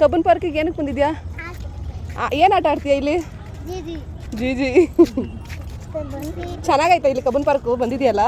Cubbon ಪಾರ್ಕಿಗೆ ಏನಕ್ಕೆ ಬಂದಿದ್ಯಾ? ಏನು ಆಟ ಆಡ್ತೀಯ ಇಲ್ಲಿ? ಜಿ ಜಿ ಚೆನ್ನಾಗೈತಾ ಇಲ್ಲಿ ಕಬ್ಬನ್ ಪಾರ್ಕು? ಬಂದಿದ್ಯಲ್ಲ?